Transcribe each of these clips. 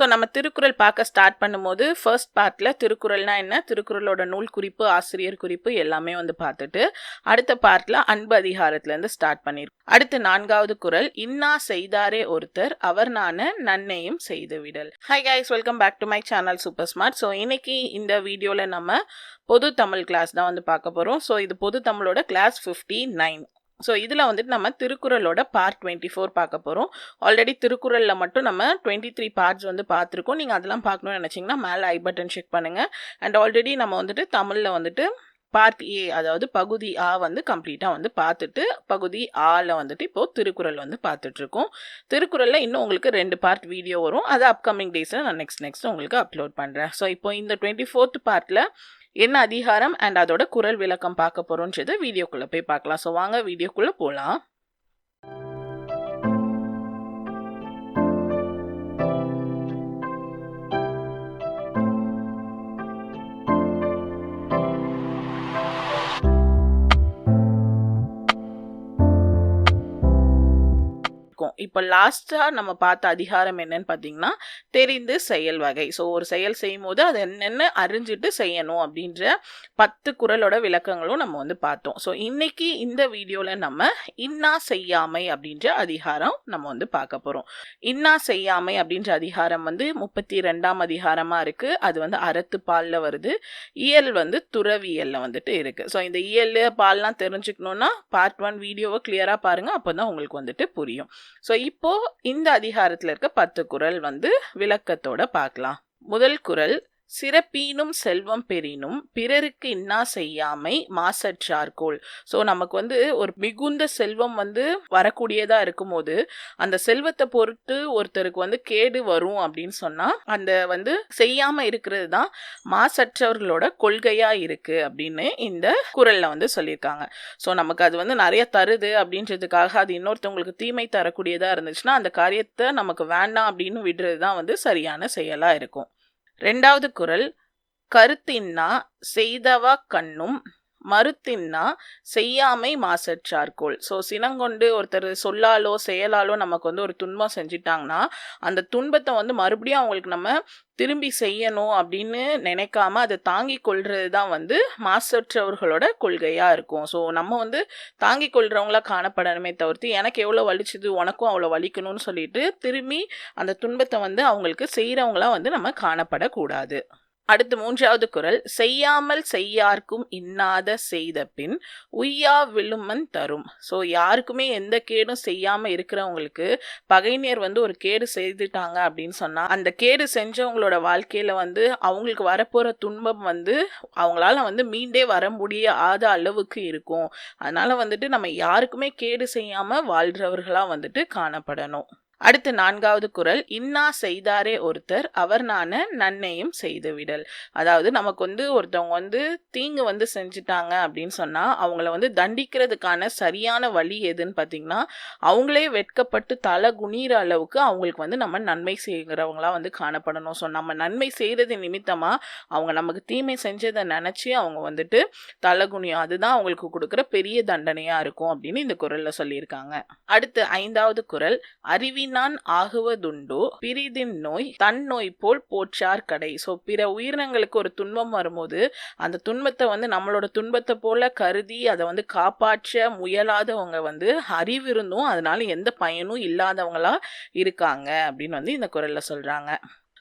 So நம்ம திருக்குறள் பார்க்க start பண்ணும்போது ஃபர்ஸ்ட் பார்ட்டில் திருக்குறள்னா என்ன? திருக்குறளோட நூல் குறிப்பு ஆசிரியர் குறிப்பு எல்லாமே வந்து பார்த்துட்டு அடுத்த பார்ட்டில் அன்பு அதிகாரத்துலேருந்து ஸ்டார்ட் பண்ணியிருக்கோம் அடுத்து நான்காவது குரல் இன்னா செய்தாரே ஒருத்தர் அவர் நான நன்னையும் செய்து விடல் hi guys welcome back to my channel super smart so இன்னைக்கு இந்த வீடியோவில் நம்ம பொது தமிழ் கிளாஸ் தான் வந்து பார்க்க போகிறோம் ஸோ இது பொது தமிழோட கிளாஸ் ஃபிஃப்டி நைன் ஸோ இதில் வந்துட்டு நம்ம திருக்குறளோட பார்ட் டுவெண்ட்டி ஃபோர் பார்க்க போகிறோம் ஆல்ரெடி திருக்குறளில் மட்டும் நம்ம டுவெண்ட்டி த்ரீ பார்ட்ஸ் வந்து பார்த்துருக்கோம். நீங்கள் அதெல்லாம் பார்க்கணும்னு நினச்சிங்கன்னா மேலே ஐ பட்டன் செக் பண்ணுங்கள் அண்ட் ஆல்ரெடி நம்ம வந்துட்டு தமிழில் வந்துட்டு பார்ட் ஏ அதாவது பகுதி ஆ வந்து கம்ப்ளீட்டாக வந்து பார்த்துட்டு பகுதி ஆல வந்துட்டு இப்போது திருக்குறள் வந்து பார்த்துட்ருக்கோம். திருக்குறளில் இன்னும் உங்களுக்கு ரெண்டு பார்ட் வீடியோ வரும். அது அப்கமிங் டேஸில் நான் நெக்ஸ்ட் நெக்ஸ்ட் உங்களுக்கு அப்லோட் பண்ணுறேன் ஸோ இப்போ இந்த டுவெண்ட்டி ஃபோர்த் பார்ட்டில் என்ன அதிகாரம் அண்ட் அதோட குரல் விளக்கம் பார்க்க போகிறோன்றது வீடியோக்குள்ளே போய் பார்க்கலாம். ஸோ வாங்க வீடியோக்குள்ளே போகலாம் இப்போ லாஸ்ட்டாக நம்ம பார்த்த அதிகாரம் என்னன்னு பார்த்தீங்கன்னா தெரிந்து செயல் வகை. ஸோ ஒரு செயல் செய்யும் போது அது என்னென்ன அறிஞ்சிட்டு செய்யணும் அப்படின்ற பத்து குரலோட விளக்கங்களும் நம்ம வந்து பார்த்தோம். ஸோ இன்னைக்கு இந்த வீடியோவில் நம்ம இன்னா செய்யாமை அப்படின்ற அதிகாரம் நம்ம வந்து பார்க்க போகிறோம் இன்னா செய்யாமை அப்படின்ற அதிகாரம் வந்து முப்பத்தி ரெண்டாம் அதிகாரமாக இருக்குது அது வந்து அறத்து பாலில் வருது. இயல் வந்து துறவியலில் வந்துட்டு இருக்குது ஸோ இந்த இயல் பால்லாம் தெரிஞ்சுக்கணுன்னா பார்ட் ஒன் வீடியோவை கிளியராக பாருங்கள் அப்போ தான் உங்களுக்கு வந்துட்டு புரியும். ஸோ ஸோ இப்போ இந்த அதிகாரத்தில் இருக்க பத்து குறள் வந்து விளக்கத்தோட பார்க்கலாம். முதல் குறள் சிறப்பீனும் செல்வம் பெறினும் பிறருக்கு இன்னா செய்யாமை மாசற்றார்கோள். ஸோ நமக்கு வந்து ஒரு மிகுந்த செல்வம் வந்து வரக்கூடியதாக இருக்கும்போது அந்த செல்வத்தை பொறுத்து ஒருத்தருக்கு வந்து கேடு வரும் அப்படின்னு சொன்னால் அந்த வந்து செய்யாமல் இருக்கிறது தான் மாசற்றவர்களோட கொள்கையாக இருக்குது அப்படின்னு இந்த குரலில் வந்து சொல்லியிருக்காங்க. ஸோ நமக்கு அது வந்து நிறைய தருது அப்படின்றதுக்காக அது இன்னொருத்தவங்களுக்கு தீமை தரக்கூடியதாக இருந்துச்சுன்னா அந்த காரியத்தை நமக்கு வேண்டாம் அப்படின்னு விடுறது தான் வந்து சரியான செயலாக இருக்கும். ரெண்டாவது குரல் கருத்தின்னா செய்தவா கண்ணும் மறுத்தின்னா செய்யாமை மாசற்றார்கோள் ஸோ சினங்கொண்டு ஒருத்தர் சொல்லாலோ செயலாலோ நமக்கு வந்து ஒரு துன்பம் செஞ்சிட்டாங்கன்னா அந்த துன்பத்தை வந்து மறுபடியும் அவங்களுக்கு நம்ம திரும்பி செய்யணும் அப்படின்னு நினைக்காம அதை தாங்கி கொள்வது தான் வந்து மாசற்றவர்களோட கொள்கையாக இருக்கும். ஸோ நம்ம வந்து தாங்கி கொள்கிறவங்களா காணப்படணுமே தவிர்த்து எனக்கு எவ்வளோ வலிச்சுது உனக்கும் அவ்வளோ வலிக்கணும்னு சொல்லிட்டு திரும்பி அந்த துன்பத்தை வந்து அவங்களுக்கு செய்கிறவங்களா வந்து நம்ம காணப்படக்கூடாது. அடுத்து மூன்றாவது குரல் செய்யாமல் செய்யார்க்கும் இன்னாத செய்த பின் உய்யா விழுமன் தரும். ஸோ யாருக்குமே எந்த கேடும் செய்யாமல் இருக்கிறவங்களுக்கு பகைஞர் வந்து ஒரு கேடு செய்துட்டாங்க அப்படின்னு சொன்னால் அந்த கேடு செஞ்சவங்களோட வாழ்க்கையில் வந்து அவங்களுக்கு வரப்போகிற துன்பம் வந்து அவங்களால வந்து மீண்டே வர முடியாத அளவுக்கு இருக்கும். அதனால் வந்துட்டு நம்ம யாருக்குமே கேடு செய்யாமல் வாழ்கிறவர்களாக வந்துட்டு காணப்படணும். அடுத்து நான்காவது குரல் இன்னா செய்தாரே ஒருத்தர் அவர் நான நன்னையும் செய்து விடல் அதாவது நமக்கு வந்து ஒருத்தவங்க வந்து தீங்கு வந்து செஞ்சுட்டாங்க அப்படின்னு சொன்னால் அவங்கள வந்து தண்டிக்கிறதுக்கான சரியான வழி எதுன்னு பார்த்தீங்கன்னா அவங்களே வெட்கப்பட்டு தலை குனிகிற அளவுக்கு அவங்களுக்கு வந்து நம்ம நன்மை செய்கிறவங்களா வந்து காணப்படணும். ஸோ நம்ம நன்மை செய்கிறது நிமித்தமாக அவங்க நமக்கு தீமை செஞ்சதை நினச்சி அவங்க வந்துட்டு தலை குனியும். அதுதான் அவங்களுக்கு கொடுக்குற பெரிய தண்டனையாக இருக்கும் அப்படின்னு இந்த குரலில் சொல்லியிருக்காங்க. அடுத்து ஐந்தாவது குரல் அறிவின் நான் ஆகுவதுண்டோ பிரிதின் நோய் தன் நோய் போல் போற்றார் கடை. ஸோ பிற உயிரினங்களுக்கு ஒரு துன்பம் வரும்போது அந்த துன்பத்தை வந்து நம்மளோட துன்பத்தை போல கருதி அதை வந்து காப்பாற்ற முயலாதவங்க வந்து அறிவிருந்தும் அதனால எந்த பயனும் இல்லாதவங்களா இருக்காங்க அப்படின்னு வந்து இந்த குரலில் சொல்கிறாங்க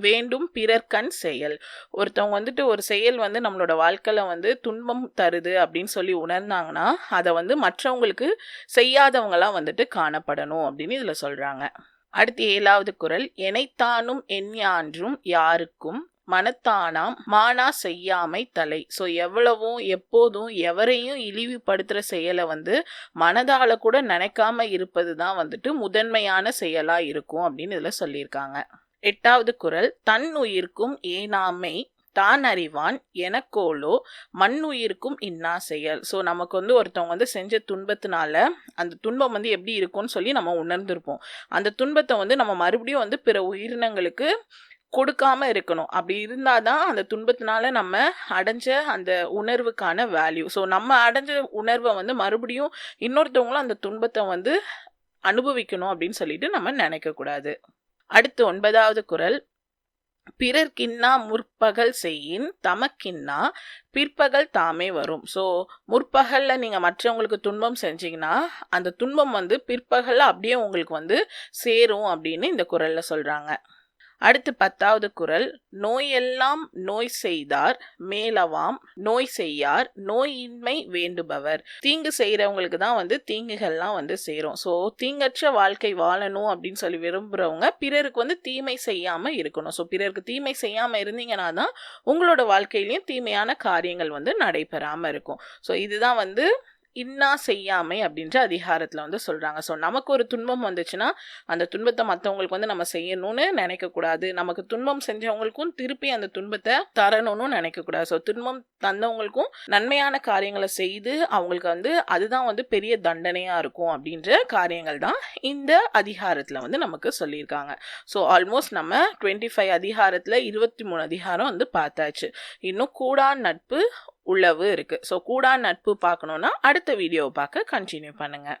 வேண்டும் பிறர்கண் செயல். ஒருத்தவங்க வந்துட்டு ஒரு செயல் வந்து நம்மளோட வாழ்க்கையில் வந்து துன்பம் தருது அப்படின்னு சொல்லி உணர்ந்தாங்கன்னா அதை வந்து மற்றவங்களுக்கு செய்யாதவங்களாம் வந்துட்டு காணப்படணும் அப்படின்னு இதில் சொல்கிறாங்க அடுத்து ஏழாவது குரல் எனைத்தானும் எஞ்ஞான்றும் யாருக்கும் மனத்தானாம் மானா செய்யாமை தலை. ஸோ எவ்வளவும் எப்போதும் எவரையும் இழிவுபடுத்துகிற செயலை வந்து மனதால் கூட நினைக்காம இருப்பது தான் வந்துட்டு முதன்மையான செயலாக இருக்கும் அப்படின்னு இதில் சொல்லியிருக்காங்க. எட்டாவது குரல் தன் உயிர்க்கும் ஏனாமை தான் அறிவான் எனக்கோலோ மண் உயிருக்கும் இன்னா செயல் ஸோ நமக்கு வந்து ஒருத்தவங்க வந்து செஞ்ச துன்பத்தினால அந்த துன்பம் வந்து எப்படி இருக்கும்னு சொல்லி நம்ம உணர்ந்திருப்போம். அந்த துன்பத்தை வந்து நம்ம மறுபடியும் வந்து பிற உயிரினங்களுக்கு கொடுக்காம இருக்கணும். அப்படி இருந்தால் தான் அந்த துன்பத்தினால நம்ம அடைஞ்ச அந்த உணர்வுக்கான வேல்யூ ஸோ நம்ம அடைஞ்ச உணர்வை வந்து மறுபடியும் இன்னொருத்தவங்களும் அந்த துன்பத்தை வந்து அனுபவிக்கணும் அப்படின்னு சொல்லிட்டு நம்ம நினைக்கக்கூடாது. அடுத்து ஒன்பதாவது குறள் பிறர்க்கின்னா முற்பகல் செய்யின் தமக்கின்னா பிற்பகல் தாமே வரும். ஸோ முற்பகலில் நீங்கள் மற்றவங்களுக்கு துன்பம் செஞ்சீங்கன்னா அந்த துன்பம் வந்து பிற்பகலில் அப்படியே உங்களுக்கு வந்து சேரும் அப்படின்னு இந்த குரலில் சொல்கிறாங்க அடுத்து பத்தாவது குரல் நோயெல்லாம் நோய் செய்தார் மேலவாம் நோய் செய்யார் நோயின்மை வேண்டுபவர். தீங்கு செய்கிறவங்களுக்கு தான் வந்து தீங்குகள்லாம் வந்து சேரும். ஸோ தீங்கற்ற வாழ்க்கை வாழணும் அப்படின்னு சொல்லி விரும்புகிறவங்க பிறருக்கு வந்து தீமை செய்யாமல் இருக்கணும். ஸோ பிறருக்கு தீமை செய்யாமல் இருந்தீங்கன்னா தான் உங்களோட வாழ்க்கையிலையும் தீமையான காரியங்கள் வந்து நடைபெறாமல் இருக்கும். ஸோ இதுதான் வந்து இன்னா செய்யாமை அப்படின்ற அதிகாரத்தில் வந்து சொல்கிறாங்க ஸோ நமக்கு ஒரு துன்பம் வந்துச்சுன்னா அந்த துன்பத்தை மற்றவங்களுக்கு வந்து நம்ம செய்யணும்னு நினைக்கக்கூடாது நமக்கு துன்பம் செஞ்சவங்களுக்கும் திருப்பி அந்த துன்பத்தை தரணும்னு நினைக்கக்கூடாது ஸோ துன்பம் தந்தவங்களுக்கும் நன்மையான காரியங்களை செய்து அவங்களுக்கு வந்து அதுதான் வந்து பெரிய தண்டனையாக இருக்கும் அப்படின்ற காரியங்கள் தான் இந்த அதிகாரத்தில் வந்து நமக்கு சொல்லியிருக்காங்க. ஸோ ஆல்மோஸ்ட் நம்ம டுவெண்ட்டி ஃபைவ் அதிகாரத்தில் இருபத்தி மூணு அதிகாரம் வந்து பார்த்தாச்சு. இன்னும் கூடா நட்பு உளவு இருக்குது ஸோ கூடா நட்பு பார்க்கணுன்னா அடுத்த வீடியோவை பார்க்க கண்டினியூ பண்ணுங்கள்